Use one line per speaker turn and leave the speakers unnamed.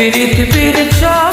পিরিত পিরিত